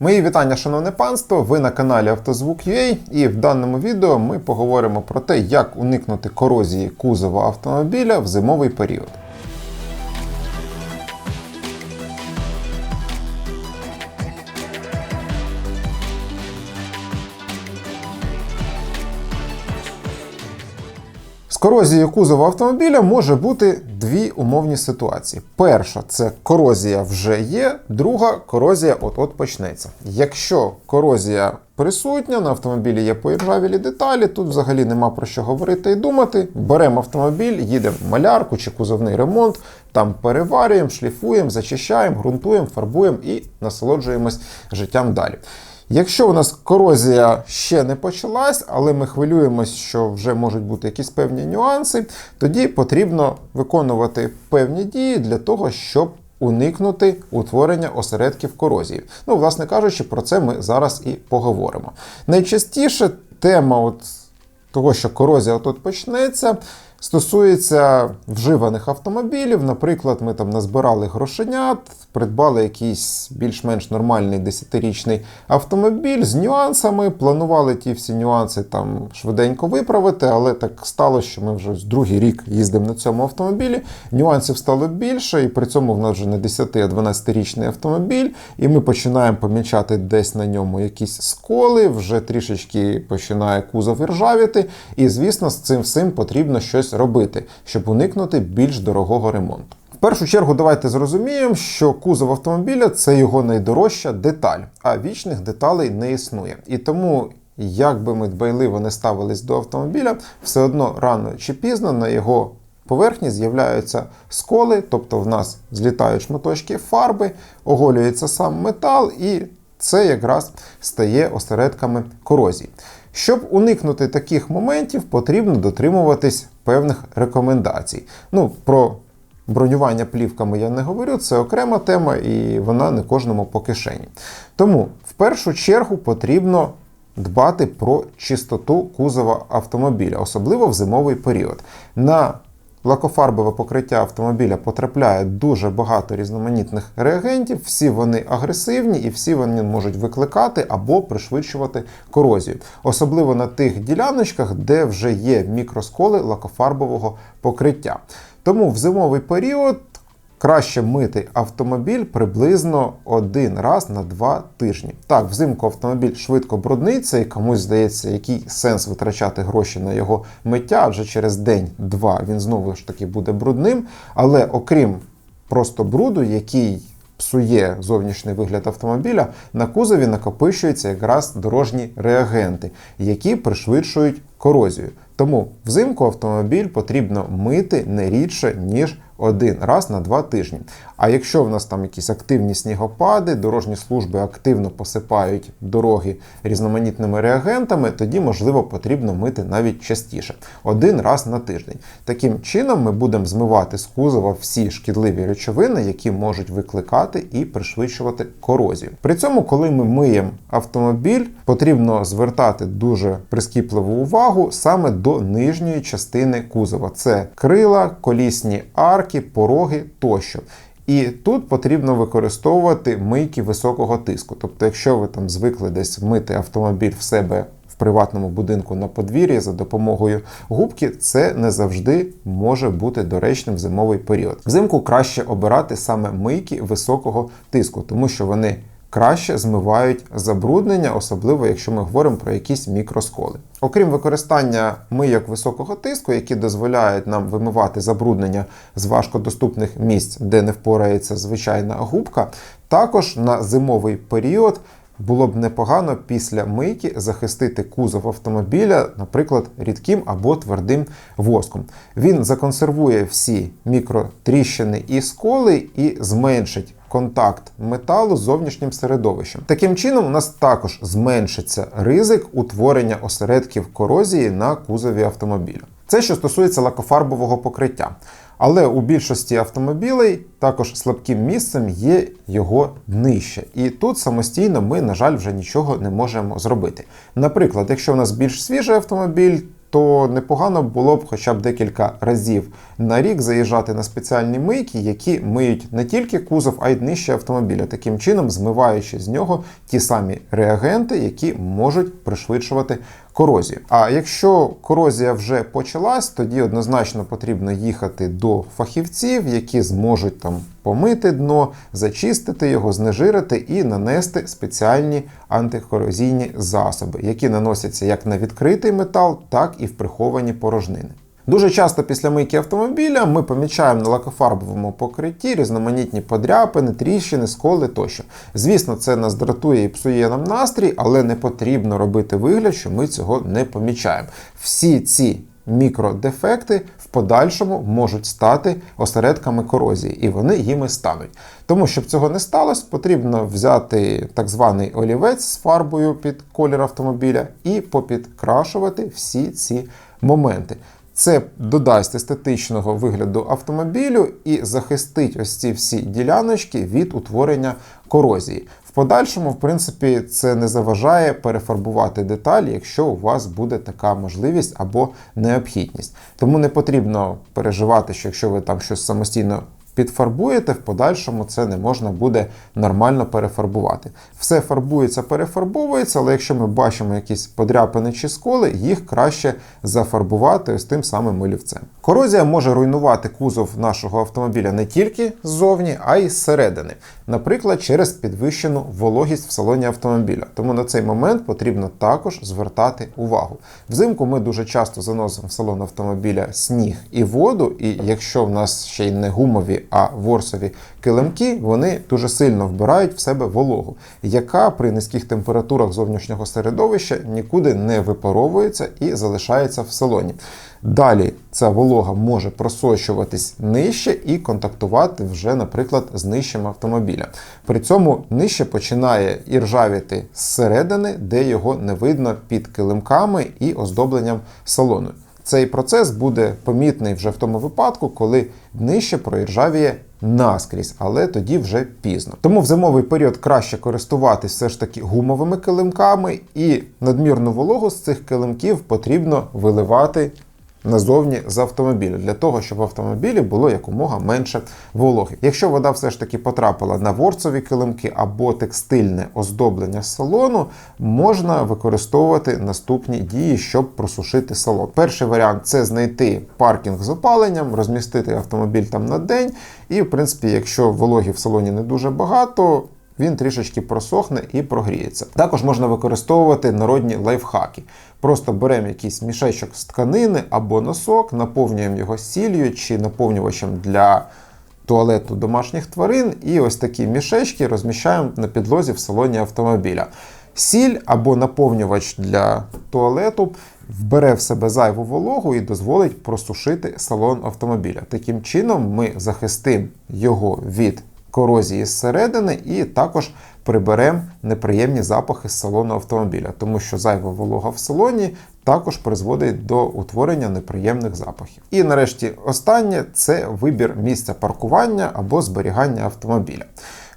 Мої вітання, шановне панство! Ви на каналі Автозвук.ua і в даному відео ми поговоримо про те, як уникнути корозії кузова автомобіля в зимовий період. Корозією кузова автомобіля може бути дві умовні ситуації. Перша це корозія вже є, друга корозія от-от почнеться. Якщо корозія присутня, на автомобілі є поіржавілі деталі, тут взагалі нема про що говорити і думати. Беремо автомобіль, їдемо в малярку чи кузовний ремонт, там переварюємо, шліфуємо, зачищаємо, ґрунтуємо, фарбуємо і насолоджуємось життям далі. Якщо у нас корозія ще не почалась, але ми хвилюємось, що вже можуть бути якісь певні нюанси, тоді потрібно виконувати певні дії для того, щоб уникнути утворення осередків корозії. Ну, власне кажучи, про це ми зараз і поговоримо. Найчастіше тема от того, що корозія тут почнеться, стосується вживаних автомобілів. Наприклад, ми там назбирали грошенят, придбали якийсь більш-менш нормальний 10-річний автомобіль з нюансами, планували ті всі нюанси там швиденько виправити, але так сталося, що ми вже другий рік їздимо на цьому автомобілі. Нюансів стало більше, і при цьому в нас вже не 10, а 12-річний автомобіль, і ми починаємо помічати десь на ньому якісь сколи, вже трішечки починає кузов іржавіти. І, звісно, з цим всім потрібно щось робити, щоб уникнути більш дорогого ремонту. В першу чергу, давайте зрозуміємо, що кузов автомобіля це його найдорожча деталь, а вічних деталей не існує. І тому, як би ми дбайливо не ставились до автомобіля, все одно рано чи пізно на його поверхні з'являються сколи, тобто в нас злітають шматочки фарби, оголюється сам метал, і це якраз стає осередками корозії. Щоб уникнути таких моментів, потрібно дотримуватись певних рекомендацій. Ну, про бронювання плівками я не говорю, це окрема тема, і вона не кожному по кишені. Тому в першу чергу потрібно дбати про чистоту кузова автомобіля, особливо в зимовий період. На лакофарбове покриття автомобіля потрапляє дуже багато різноманітних реагентів, всі вони агресивні і всі вони можуть викликати або пришвидшувати корозію, особливо на тих діляночках, де вже є мікросколи лакофарбового покриття. Тому в зимовий період краще мити автомобіль приблизно один раз на два тижні. Так, взимку автомобіль швидко брудниться, і комусь здається, який сенс витрачати гроші на його миття, адже через день-два він знову ж таки буде брудним. Але окрім просто бруду, який псує зовнішній вигляд автомобіля, на кузові накопичуються якраз дорожні реагенти, які пришвидшують корозію. Тому взимку автомобіль потрібно мити не рідше, ніж один раз на два тижні. А якщо в нас там якісь активні снігопади, дорожні служби активно посипають дороги різноманітними реагентами, тоді, можливо, потрібно мити навіть частіше, один раз на тиждень. Таким чином, ми будемо змивати з кузова всі шкідливі речовини, які можуть викликати і пришвидшувати корозію. При цьому, коли ми миємо автомобіль, потрібно звертати дуже прискіпливу увагу саме до нижньої частини кузова: це крила, колісні арки, пороги тощо. І тут потрібно використовувати мийки високого тиску. Тобто, якщо ви там звикли десь мити автомобіль в себе в приватному будинку на подвір'ї за допомогою губки, це не завжди може бути доречним в зимовий період. Взимку краще обирати саме мийки високого тиску, тому що вони краще змивають забруднення, особливо якщо ми говоримо про якісь мікросколи. Окрім використання мийок високого тиску, які дозволяють нам вимивати забруднення з важкодоступних місць, де не впорається звичайна губка, також на зимовий період. Було б непогано після мийки захистити кузов автомобіля, наприклад, рідким або твердим воском. Він законсервує всі мікротріщини і сколи і зменшить контакт металу з зовнішнім середовищем. Таким чином, у нас також зменшиться ризик утворення осередків корозії на кузові автомобіля. Це що стосується лакофарбового покриття. Але у більшості автомобілей також слабким місцем є його днище. І тут самостійно ми, на жаль, вже нічого не можемо зробити. Наприклад, якщо у нас більш свіжий автомобіль, то непогано було б хоча б декілька разів на рік заїжджати на спеціальні мийки, які миють не тільки кузов, а й днище автомобіля, таким чином змиваючи з нього ті самі реагенти, які можуть пришвидшувати корозію. А якщо корозія вже почалась, тоді однозначно потрібно їхати до фахівців, які зможуть там помити дно, зачистити його, знежирити і нанести спеціальні антикорозійні засоби, які наносяться як на відкритий метал, так і в приховані порожнини. Дуже часто після мийки автомобіля ми помічаємо на лакофарбовому покритті різноманітні подряпини, тріщини, сколи тощо. Звісно, це нас дратує і псує нам настрій, але не потрібно робити вигляд, що ми цього не помічаємо. Всі ці мікродефекти в подальшому можуть стати осередками корозії, і вони їми стануть. Тому, щоб цього не сталося, потрібно взяти так званий олівець з фарбою під колір автомобіля і попідкрашувати всі ці моменти. Це додасть естетичного вигляду автомобілю і захистить ось ці всі діляночки від утворення корозії. В подальшому, в принципі, це не заважає перефарбувати деталі, якщо у вас буде така можливість або необхідність. Тому не потрібно переживати, що якщо ви там щось самостійно підфарбуєте, в подальшому це не можна буде нормально перефарбувати. Все фарбується, перефарбовується, але якщо ми бачимо якісь подряпини чи сколи, їх краще зафарбувати ось тим самим олівцем. Корозія може руйнувати кузов нашого автомобіля не тільки ззовні, а й зсередини. Наприклад, через підвищену вологість в салоні автомобіля. Тому на цей момент потрібно також звертати увагу. Взимку ми дуже часто заносимо в салон автомобіля сніг і воду, і якщо в нас ще й не гумові, а ворсові килимки, вони дуже сильно вбирають в себе вологу, яка при низьких температурах зовнішнього середовища нікуди не випаровується і залишається в салоні. Далі ця волога може просочуватись нижче і контактувати вже, наприклад, з нижчим автомобіля. При цьому нижче починає і ржавіти зсередини, де його не видно під килимками і оздобленням салону. Цей процес буде помітний вже в тому випадку, коли нижче проіржавіє наскрізь, але тоді вже пізно. Тому в зимовий період краще користуватись все ж таки гумовими килимками, і надмірну вологу з цих килимків потрібно виливати назовні з автомобіля, для того, щоб в автомобілі було якомога менше вологи. Якщо вода все ж таки потрапила на ворцові килимки або текстильне оздоблення салону, можна використовувати наступні дії, щоб просушити салон. Перший варіант це знайти паркінг з опаленням, розмістити автомобіль там на день. І, в принципі, якщо вологі в салоні не дуже багато, він трішечки просохне і прогріється. Також можна використовувати народні лайфхаки. Просто беремо якийсь мішечок з тканини або носок, наповнюємо його сіллю чи наповнювачем для туалету домашніх тварин, і ось такі мішечки розміщаємо на підлозі в салоні автомобіля. Сіль або наповнювач для туалету вбере в себе зайву вологу і дозволить просушити салон автомобіля. Таким чином, ми захистимо його від корозії зсередини і також приберемо неприємні запахи з салону автомобіля, тому що зайва волога в салоні також призводить до утворення неприємних запахів. І нарешті останнє це вибір місця паркування або зберігання автомобіля.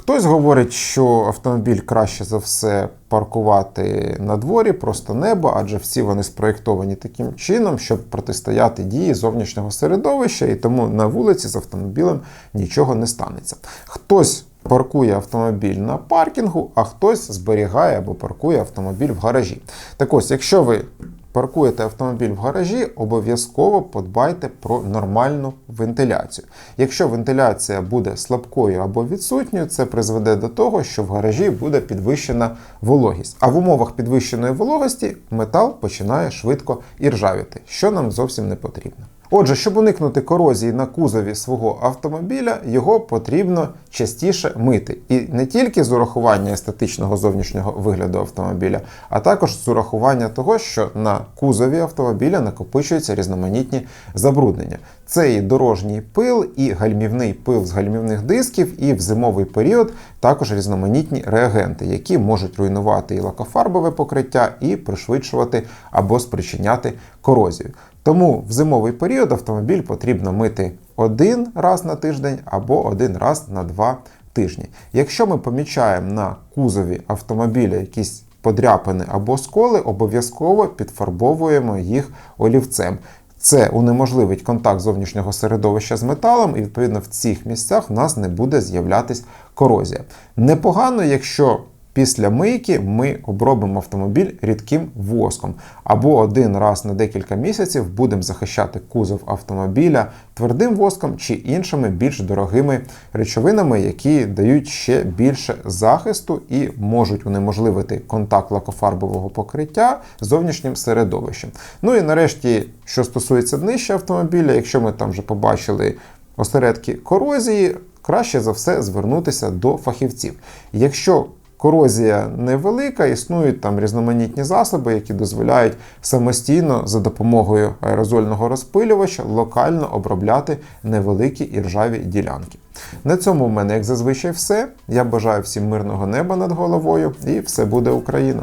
Хтось говорить, що автомобіль краще за все паркувати на дворі, просто небо, адже всі вони спроєктовані таким чином, щоб протистояти дії зовнішнього середовища, і тому на вулиці з автомобілем нічого не станеться. Хтось паркує автомобіль на паркінгу, а хтось зберігає або паркує автомобіль в гаражі. Так ось, якщо ви паркуєте автомобіль в гаражі, обов'язково подбайте про нормальну вентиляцію. Якщо вентиляція буде слабкою або відсутньою, це призведе до того, що в гаражі буде підвищена вологість. А в умовах підвищеної вологості метал починає швидко іржавіти, що нам зовсім не потрібно. Отже, щоб уникнути корозії на кузові свого автомобіля, його потрібно частіше мити. І не тільки з урахування естетичного зовнішнього вигляду автомобіля, а також з урахування того, що на кузові автомобіля накопичуються різноманітні забруднення. Це і дорожній пил, і гальмівний пил з гальмівних дисків, і в зимовий період також різноманітні реагенти, які можуть руйнувати і лакофарбове покриття, і пришвидшувати або спричиняти корозію. Тому в зимовий період автомобіль потрібно мити один раз на тиждень або один раз на два тижні. Якщо ми помічаємо на кузові автомобіля якісь подряпини або сколи, обов'язково підфарбовуємо їх олівцем. Це унеможливить контакт зовнішнього середовища з металом, і відповідно в цих місцях в нас не буде з'являтись корозія. Непогано, якщо після мийки ми обробимо автомобіль рідким воском, або один раз на декілька місяців будемо захищати кузов автомобіля твердим воском чи іншими більш дорогими речовинами, які дають ще більше захисту і можуть унеможливити контакт лакофарбового покриття з зовнішнім середовищем. Ну і нарешті, що стосується днища автомобіля, якщо ми там вже побачили осередки корозії, краще за все звернутися до фахівців. Якщо корозія невелика, існують там різноманітні засоби, які дозволяють самостійно за допомогою аерозольного розпилювача локально обробляти невеликі і ржаві ділянки. На цьому в мене, як зазвичай, все. Я бажаю всім мирного неба над головою і все буде Україна!